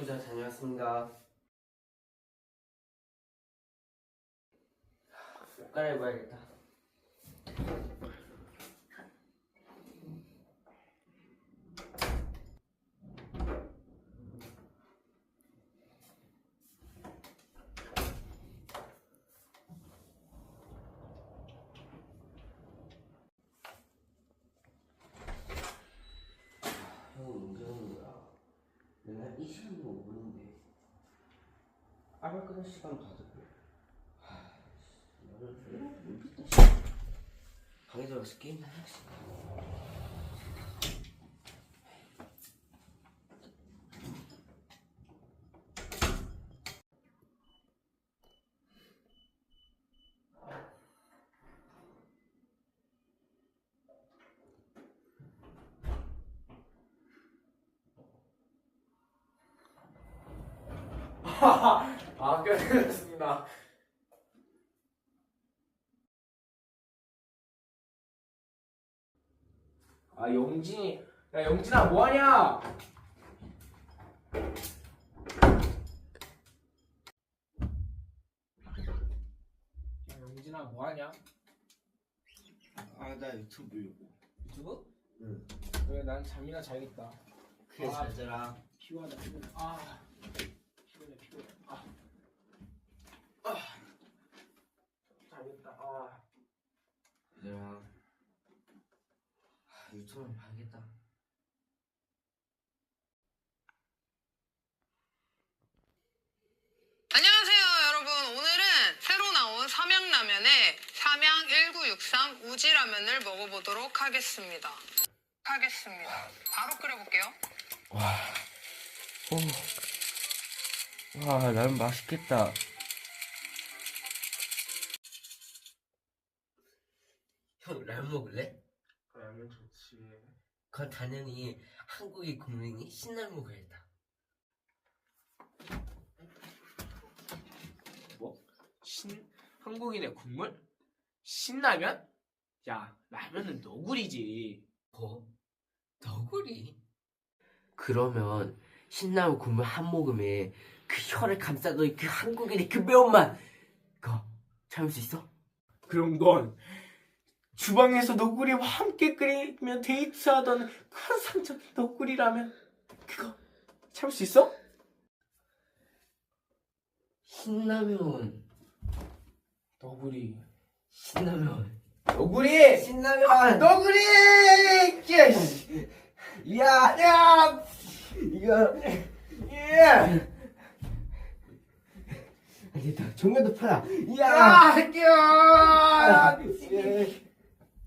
먼저 다녀왔습니다. 옷 갈아입어야겠다. 형 은근이야. 맨날 이 시간도 오는데 알바 끝날 시간 다 모르겠다. 방에 들어가서 게임나 해야지 아, 끝났습니다. 아, 영진이. 야, 영진아, 뭐하냐? 야, 영진아, 뭐하냐? 아 나 유튜브 유튜브? 응 그래, 난 잠이나 자야겠다. 그래 아. 잘 자라 피곤하다, 피곤해. 아, 피곤해, 피곤해. 아, 아, 자야겠다. 아. 얘들아 아, 유튜브를 봐야겠다 안녕하세요, 여러분. 오늘은 새로 나온 삼양라면의 삼양 1963 우지라면을 먹어보도록 하겠습니다. 하겠습니다. 바로 끓여볼게요. 와 라면 맛있겠다 먹을래? 라면 좋지. 그건 당연히 한국의 국민이 신라면 먹어야겠다 뭐? 신 한국인의 국물? 신라면? 야, 라면은 너구리지. 뭐? 너구리? 그러면 신라면 국물 한 모금에 그 혀를 감싸던 그 한국인의 그 매운맛 그거 참을 수 있어? 그럼 넌 주방에서 너구리와 함께 끓이며 데이트하던 그 환상적인 너구리라면 그거 참을 수 있어? 신라면 너구리. 신라면 너구리! 신라면 너구리! 야, 야, 이거 예! 아니다 종면도 팔아 야, 새끼야! 야, 뛰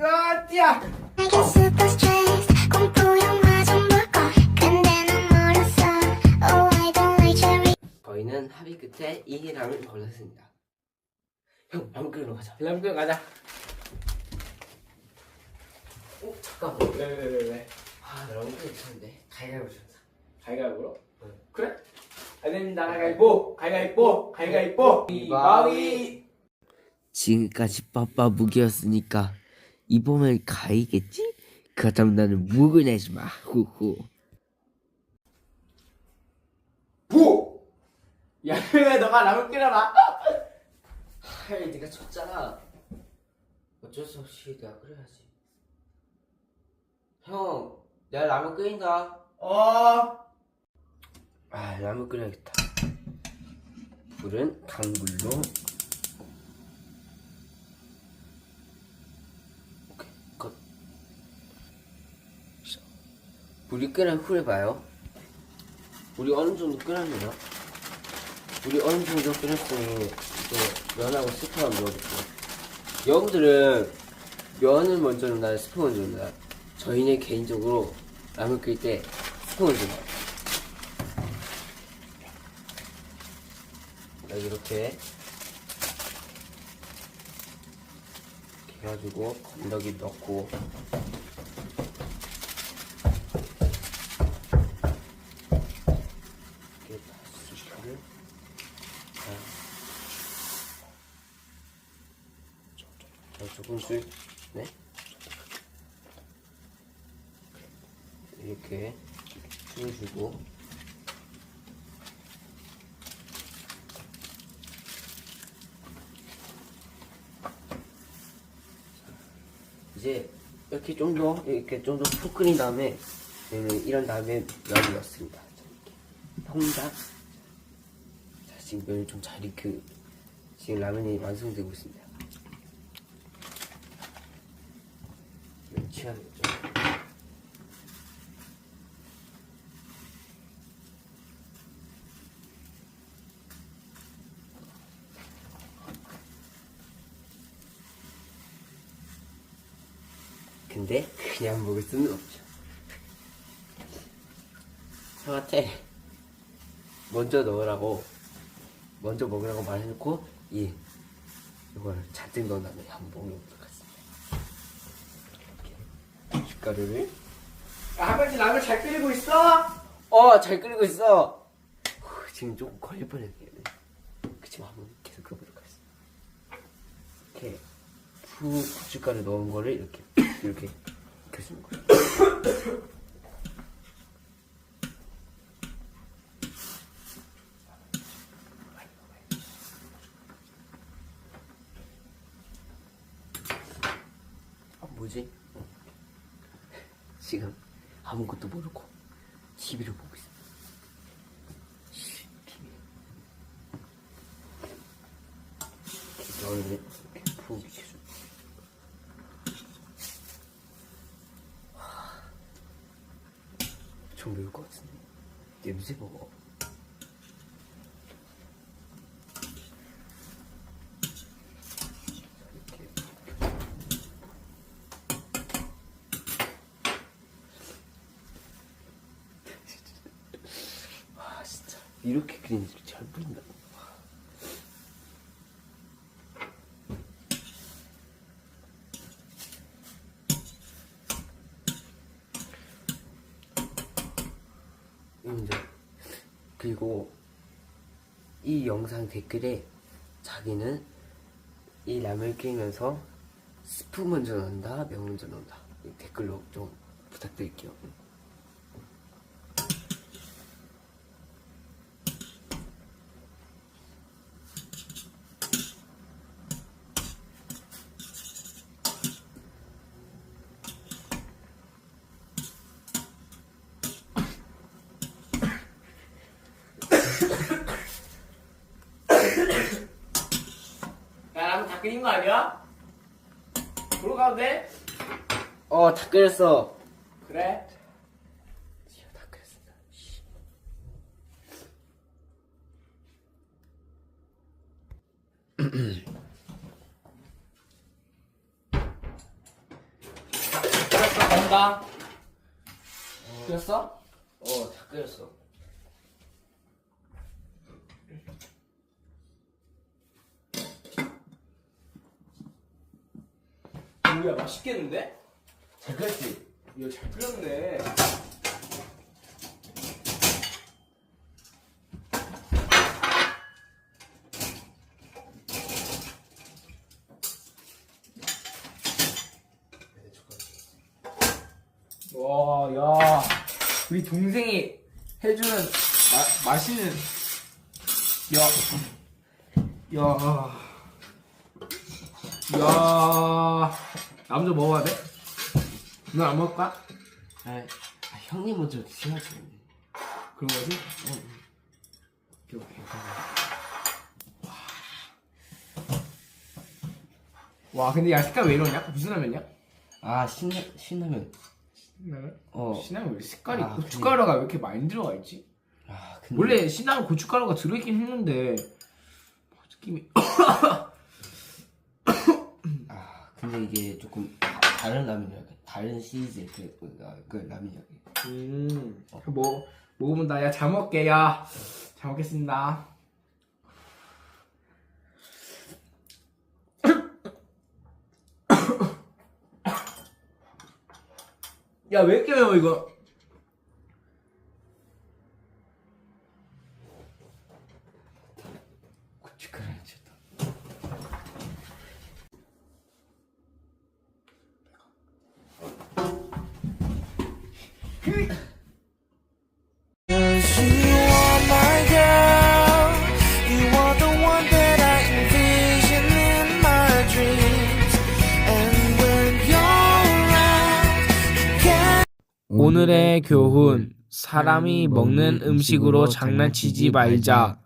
Oh 저희는 합의 끝에 이 라면 골랐습니다 형 끓이러 가자 람크 가자. 어 잠깐만 왜, 왜, 왜, 왜? 아 끓이기 좋은데 가위바위보 줬다 가위가위보로? 응. 그래? 안 된다. 가위가위보! 가위가위보! 가위가위보! 가위! 지금까지 빠빠 무기였으니까 이번엔 가이겠지? 그렇다면 나는 묵을 내지 마 후후 부! 야, 왜 너가 라면 끓여라? 하이 네가 쳤잖아 어쩔 수 없이 내가 끓여야지 형 내가 라면 끓인다 어. 아 라면 끓여야겠다 불은 강불로 오케이 컷 불이 끓은 후에 봐요. 불이 어느 정도 끓었네요? 불이 어느 정도 끓였으니 이제 면하고 스프 한번 넣어볼게요. 여러분들은 면을 먼저 넣나 스프 먼저 넣나 저희는 개인적으로 라면 끓일 때 스프 먼저 넣어요. 이렇게 해가지고 건더기 넣고 부어주고 이제 이렇게 좀 더 이렇게 좀 더 푹 끓인 다음에 저는 이런 다음에 면을 넣습니다. 이렇게 통닭. 자 지금 면이 좀잘 익혀 지금 라면이 완성되고 있습니다. 면치하는 거죠. 근데 그냥 먹을 수는 없죠. 형한테 먼저 넣으라고 먼저 먹으라고 말해놓고 이 이걸 잔뜩 넣은 다음에 한번 먹어보도록 하겠습니다. 숟가루를 아버지 라면 잘 끓이고 있어? 어 잘 끓이고 있어. 후, 지금 조금 걸릴 뻔했네요. 그치만 한번 계속 끓여보도록 하겠습니다. 이렇게 푹 고춧가루 넣은 거를 이렇게 이렇게 이렇게 주는 거예요. 아 뭐지? 어. 지금 아무것도 모르고 TV를 보고 있어. TV. 이렇게 넣는데 이렇게 푹 익혀줘. 좀 매울 것 같은데. 냄새 먹어. 이렇게. 와 진짜 이렇게 그림을 잘. 이제 그리고 이 영상 댓글에 자기는 이 라면 끓이면서 스프 먼저 넣는다, 면 먼저 넣는다. 이 댓글로 좀 부탁드릴게요. 다 끓인 거 아니야? 보러 가도 돼? 어, 다 끓였어. 그래 다. 씨. 끓였어 간다 끓였어? 어, 다 끓였어. 뭐야 맛있겠는데? 잘 끓였지? 이거 잘 끓였네 와, 야, 우리 동생이 해주는 마, 맛있는, 야, 야, 야, 남자 먹어야 돼? 너안 먹을 거야? 아, 아, 형님 먼저 드셔야지. 그런 거지? 어. 오케이, 오케이. 와, 근데 야, 색깔 왜 이러냐? 무슨 라면이야? 아, 신라, 신라면. 신라면? 어. 신라면 왜 색깔이 아, 고춧가루가 왜 이렇게 많이 들어가 있지? 아, 근데. 원래 신라면 고춧가루가 들어있긴 했는데 뭐, 느낌이 아, 근데 이게 조금 다, 다른 라면이야. 다른 시리즈의 그, 그, 아, 그 라면이야. 음, 뭐 먹어본다. 야, 잘 먹게. 야, 잘 먹겠습니다. 야, 왜 이렇게 매워 이거? 오늘의 교훈 사람이 먹는 음식으로 장난치지 말자.